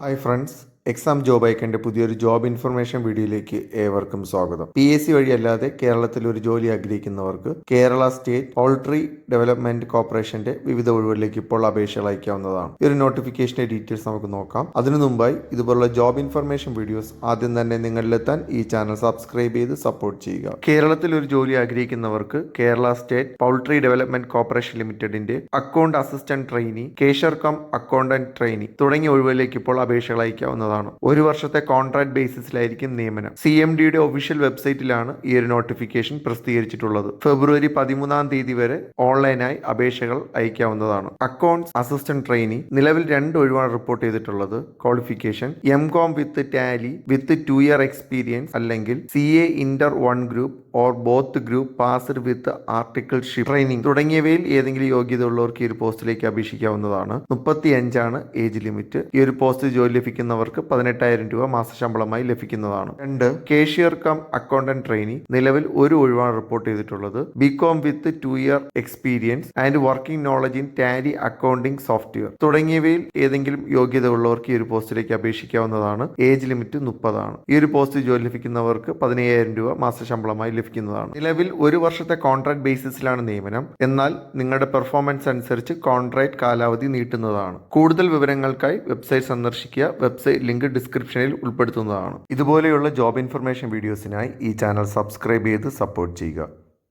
Hi friends exam job ഐക്കന്റെ പുതിയൊരു job information വീഡിയോയിലേക്ക് ഏവർക്കും സ്വാഗതം. പി എസ് സി വഴിയല്ലാതെ കേരളത്തിൽ ഒരു ജോലി ആഗ്രഹിക്കുന്നവർക്ക് കേരള സ്റ്റേറ്റ് പോൾട്രി ഡെവലപ്മെന്റ് കോർപ്പറേഷന്റെ വിവിധ ഒഴിവുകളിലേക്ക് ഇപ്പോൾ അപേക്ഷകൾ അയക്കാവുന്നതാണ്. ഈ ഒരു നോട്ടിഫിക്കേഷന്റെ ഡീറ്റെയിൽസ് നമുക്ക് നോക്കാം. അതിനു മുമ്പായി ഇതുപോലുള്ള ജോബ് ഇൻഫർമേഷൻ വീഡിയോസ് ആദ്യം തന്നെ നിങ്ങളിലെത്താൻ ഈ ചാനൽ സബ്സ്ക്രൈബ് ചെയ്ത് സപ്പോർട്ട് ചെയ്യുക. കേരളത്തിൽ ഒരു ജോലി ആഗ്രഹിക്കുന്നവർക്ക് Kerala state poultry development corporation ലിമിറ്റഡിന്റെ account assistant trainee cashier cum accountant trainee തുടങ്ങിയ ഒഴിവുകളിലേക്ക് ഇപ്പോൾ അപേക്ഷകൾ അയക്കാവുന്നതാണ്. ഒരു വർഷത്തെ കോൺട്രാക്ട് ബേസിസിലായിരിക്കും നിയമനം. സി എം ഡിയുടെ ഒഫീഷ്യൽ വെബ്സൈറ്റിലാണ് ഈ ഒരു നോട്ടിഫിക്കേഷൻ പ്രസിദ്ധീകരിച്ചിട്ടുള്ളത്. ഫെബ്രുവരി പതിമൂന്നാം തീയതി വരെ ഓൺലൈനായി അപേക്ഷകൾ അയക്കാവുന്നതാണ്. അക്കൗണ്ട്സ് അസിസ്റ്റന്റ് ട്രെയിനി നിലവിൽ രണ്ട് ഒഴിവാണ് റിപ്പോർട്ട് ചെയ്തിട്ടുള്ളത്. Qualification M Com with Tally with two year experience അല്ലെങ്കിൽ C A inter one group or both group passed with articleship training തുടങ്ങിയവയിൽ ഏതെങ്കിലും യോഗ്യത ഉള്ളവർക്ക് ഈ ഒരു പോസ്റ്റിലേക്ക് അപേക്ഷിക്കാവുന്നതാണ്. മുപ്പത്തി അഞ്ചാണ് ഏജ് ലിമിറ്റ് ഈ ഒരു പോസ്റ്റ് ജോലി ലഭിക്കുന്നവർക്ക് പതിനെട്ടായിരം രൂപ മാസശമ്പളമായി ലഭിക്കുന്നതാണ്. രണ്ട് കേഷ്യർ കം അക്കൗണ്ടന്റ് ട്രെയിനി നിലവിൽ ഒരു ഒഴിവാണ് റിപ്പോർട്ട് ചെയ്തിട്ടുള്ളത്. B Com with two year experience and working knowledge in Tally accounting software തുടങ്ങിയവയിൽ ഏതെങ്കിലും യോഗ്യത ഉള്ളവർക്ക് ഈ ഒരു പോസ്റ്റിലേക്ക് അപേക്ഷിക്കാവുന്നതാണ്. ഏജ് ലിമിറ്റ് മുപ്പതാണ്. ഈ ഒരു പോസ്റ്റ് ജോലി ലഭിക്കുന്നവർക്ക് പതിനയ്യായിരം രൂപ മാസശമ്പളമായി ലഭിക്കുന്നതാണ്. നിലവിൽ ഒരു വർഷത്തെ കോൺട്രാക്ട് ബേസിസിലാണ് നിയമനം. എന്നാൽ നിങ്ങളുടെ പെർഫോമൻസ് അനുസരിച്ച് കോൺട്രാക്ട് കാലാവധി നീട്ടുന്നതാണ്. കൂടുതൽ വിവരങ്ങൾക്കായി വെബ്സൈറ്റ് സന്ദർശിക്കുക. വെബ്സൈറ്റ് ലിങ്ക് ഡിസ്ക്രിപ്ഷനിൽ ഉൾപ്പെടുത്തുന്നതാണ്. ഇതുപോലെയുള്ള ജോബ് ഇൻഫർമേഷൻ വീഡിയോസിനായി ഈ ചാനൽ സബ്സ്ക്രൈബ് ചെയ്ത് സപ്പോർട്ട് ചെയ്യുക.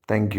താങ്ക്